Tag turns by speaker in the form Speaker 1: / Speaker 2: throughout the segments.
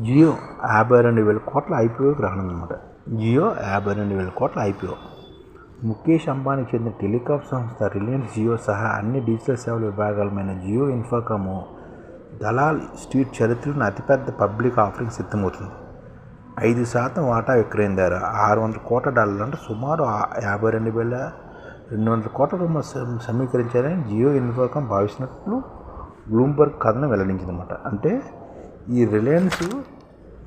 Speaker 1: జియో యాభై రెండు వేల కోట్ల ఐపీఓకి రానుందన్నమాట జియో యాభై రెండు వేల కోట్ల ఐపీఓ. ముఖేష్ అంబానీకి చెందిన టెలికాం సంస్థ రిలయన్స్ జియో సహా అన్ని డిజిటల్ సేవల విభాగాలమైన జియో ఇన్ఫోకాము దలాల్ స్ట్రీట్ చరిత్రలోని అతిపెద్ద పబ్లిక్ ఆఫరింగ్ సిద్ధమవుతుంది. ఐదు శాతం వాటా విక్రయం ధర ఆరు వందల కోట్ల డాలర్లు అంటే సుమారు యాభై రెండు వేల రెండు వందల కోట్ల రూపాయలు సమీకరించారని జియో ఇన్ఫోకాం భావిస్తున్నట్లు బ్లూంబర్గ్ కథనం వెల్లడించిందన్నమాట. అంటే ఈ రిలయన్స్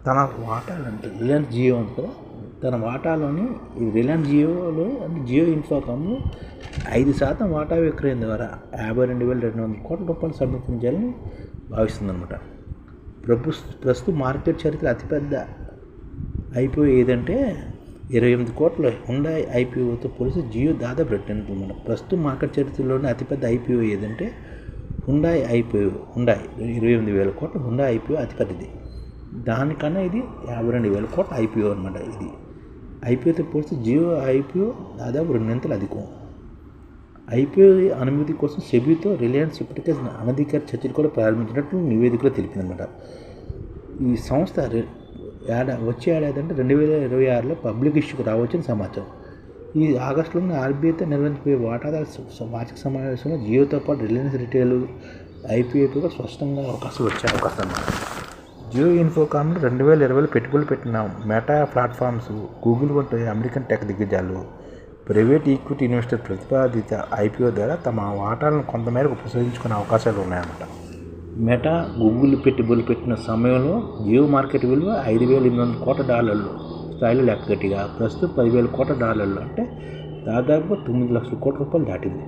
Speaker 1: తన వాటాలు అంటే రిలయన్స్ జియో అంటే తన వాటాలోని ఈ రిలయన్స్ జియోలో అంటే జియో ఇన్ఫోకామ్ ఐదు శాతం వాటా విక్రయం ద్వారా యాభై రెండు వేల రెండు వందల కోట్ల రూపాయలు సమర్పించాలని భావిస్తుందన్నమాట. ప్రభు ప్రస్తుత మార్కెట్ చరిత్ర అతిపెద్ద ఐపీఓ ఏదంటే ఇరవై ఎనిమిది కోట్ల హుండా ఐపీఓతో పోలిస్తే జియో దాదాపు రెట్టింపు అనమాట ప్రస్తుతం మార్కెట్ చరిత్రలోనే అతిపెద్ద ఐపీఓ ఏదంటే హుండాయ్ ఐపీఓ హుండాయి ఇరవై ఎనిమిది వేల కోట్లు హుండా ఐపీఓ అతిపెద్దది. దానికన్నా ఇది యాభై రెండు వేల కోట్ల ఐపీఓ అనమాట ఇది. ఐపీఓతో పోలిస్తే జియో ఐపీఓ దాదాపు రెండింతలు అధికం. ఐపీఓ అనుమతి కోసం సెబీతో రిలయన్స్ ఇప్పటికే అనధికార చర్చలు కూడా ప్రారంభించినట్లు నివేదికలో తెలిపిందనమాట ఈ సంస్థ ఏడా వచ్చే ఏడాది అంటే రెండు వేల ఇరవై ఆరులో పబ్లిక్ ఇష్యూకి రావచ్చని సమాచారం. ఈ ఆగస్టులోనే ఆర్బీఐతో నిర్వహించబోయే వాటాదారు వార్షిక సమావేశంలో జియోతో పాటు రిలయన్స్ రిటైల్ ఐపీఐ కూడా స్పష్టంగా అవకాశం వచ్చే అవకాశం అన్నమాట జియో ఇన్ఫోకామ్లో రెండు వేల ఇరవైలో పెట్టుబడులు పెట్టిన మెటా ప్లాట్ఫామ్స్ గూగుల్ వంటి అమెరికన్ టెక్ దిగ్గజాలు ప్రైవేట్ ఈక్విటీ ఇన్వెస్టర్ ప్రతిపాదిత ఐపీఓ ద్వారా తమ వాటాలను కొంతమేరకు ఉపయోగించుకునే అవకాశాలు ఉన్నాయన్నమాట. మెటా గూగుల్ పెట్టుబడులు పెట్టిన సమయంలో జియో మార్కెట్ విలువ ఐదు వేల ఎనిమిది వందల కోట్ల డాలర్లు. స్థాయిలో లెక్కగట్టిగా ప్రస్తుతం పదివేల కోట్ల డాలర్లు అంటే దాదాపు తొమ్మిది లక్షల కోట్ల రూపాయలు దాటింది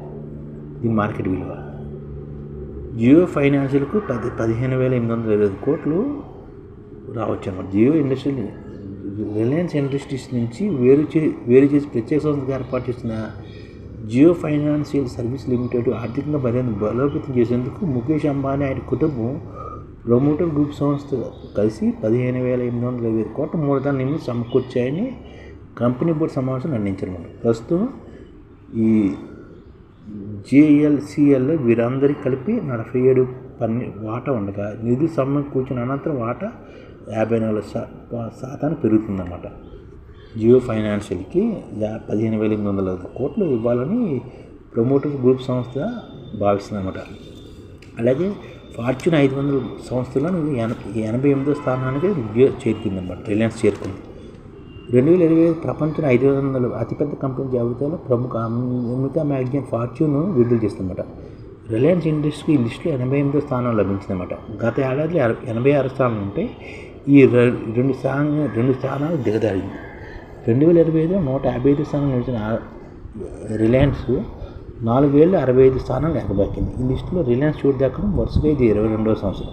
Speaker 1: దీని మార్కెట్ విలువ. జియో ఫైనాన్షియల్కు పది పదిహేను వేల ఎనిమిది వందల ఇరవై ఐదు కోట్లు రావచ్చు అన్నమాట. జియో ఇండస్ట్రీ రిలయన్స్ ఇండస్ట్రీస్ నుంచి వేరు చే వేరు చేసి ప్రత్యేక సంస్థగా ఏర్పాటు చేసిన జియో ఫైనాన్షియల్ సర్వీస్ లిమిటెడ్ ఆర్థికంగా మరింత బలోపేతం చేసేందుకు ముఖేష్ అంబానీ ఆయన కుటుంబం ప్రమోటర్ గ్రూప్ సంస్థ కలిసి పదిహేను వేల ఎనిమిది వందల ఇరవై ఐదు కోట్ల మూలధనాన్ని సమకూర్చాయని కంపెనీ బోర్డు సమావేశం నిర్ణయించారు ప్రస్తుతం ఈ జేఎల్సిఎల్లో వీరందరికీ కలిపి నలభై ఏడు పన్ని వాటా ఉండగా నిధులు సమకూర్చిన అనంతరం వాటా యాభై నాలుగు శా శాతాన్ని పెరుగుతుందన్నమాట. జియో ఫైనాన్షియల్కి యా పదిహేను వేల ఎనిమిది వందల కోట్లు ఇవ్వాలని ప్రమోటర్ గ్రూప్ సంస్థ భావిస్తుందన్నమాట. అలాగే ఫార్చ్యూన్ ఐదు వందల సంస్థలో ఎనభై ఎనభై ఎనిమిదో స్థానానికి జియో చేరుకుందన్నమాట రిలయన్స్ చేరుకుంది. రెండు వేల ఇరవై ఐదు ప్రపంచం ఐదు వందల అతిపెద్ద కంపెనీ జాబితాలో ప్రముఖ అమెరికా మ్యాగజైన్ ఫార్చ్యూన్ విడుదల చేస్తుందన్నమాట. రిలయన్స్ ఇండస్ట్రీ ఈ లిస్టులో ఎనభై ఎనిమిదో స్థానం లభించిందన్నమాట. గత ఏడాదిలో ఎనభై ఆరు స్థానాలు ఉంటే ఈ రెండు స్థానం రెండు స్థానాలు దిగదారింది రెండు వేల ఇరవై ఐదులో నూట యాభై ఐదు స్థానం నిలిచిన రిలయన్స్ నాలుగు వేల అరవై ఐదు స్థానాలు ఎగబాకింది. ఈ లిస్టులో రిలయన్స్ చోటు దక్కడం వరుసగా ఇది ఇరవై రెండవ సంవత్సరం.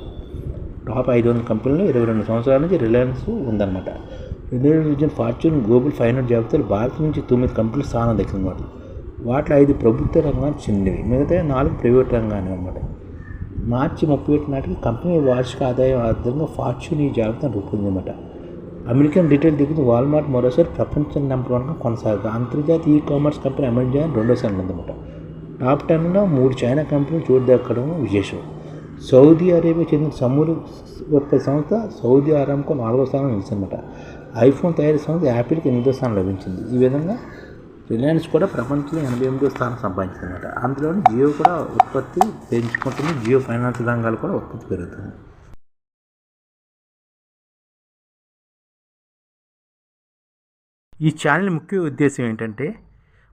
Speaker 1: టాప్ ఐదు వందల కంపెనీలో ఇరవై రెండు సంవత్సరాల నుంచి రిలయన్స్ ఉందన్నమాట. రెండు ఫార్చ్యూన్ గ్లోబల్ ఫైవ్ హండ్రెడ్ జాబితాలు భారత్ నుంచి తొమ్మిది కంపెనీలు స్థానం దక్కిందన్నమాట. వాటిలో ఐదు ప్రభుత్వ రంగానికి చెందినవి మిగతా నాలుగు ప్రైవేట్ రంగానే అనమాట మార్చి ముప్పై ఒకటి నాటికి కంపెనీ వార్షిక ఆదాయం ఆధారంగా ఫార్చ్యూన్ ఈ జాబితాను రూపొందిందన్నమాట. అమెరికన్ రిటైల్ దిగుతూ వాల్మార్ట్ మరోసారి ప్రపంచం నెంబర్ వన్గా కొనసాగుతుంది అంతర్జాతీయ ఈ కామర్స్ కంపెనీ అమెజాన్ రెండోసారి ఉందన్నమాట టాప్ టెన్లో మూడు చైనా కంపెనీలు చూడదక్కడం విశేషం. సౌదీ అరేబియా చెందిన సమూరు ఉత్పత్తి సంస్థ సౌదీ అరామ్కో నాలుగో స్థానం నిలిచిందన్నమాట. ఐఫోన్ తయారీ సంస్థ యాపిల్కి ఎనిమిదో స్థానం లభించింది. ఈ విధంగా రిలయన్స్ కూడా ప్రపంచంలో ఎనభై ఎనిమిదో స్థానం సంపాదించిందన్నమాట. అందులోని జియో కూడా ఉత్పత్తి పెంచుకుంటుంది. జియో ఫైనాన్స్ రంగాలు కూడా ఉత్పత్తి పెరుగుతుంది. ఈ ఛానల్ ముఖ్య ఉద్దేశం ఏంటంటే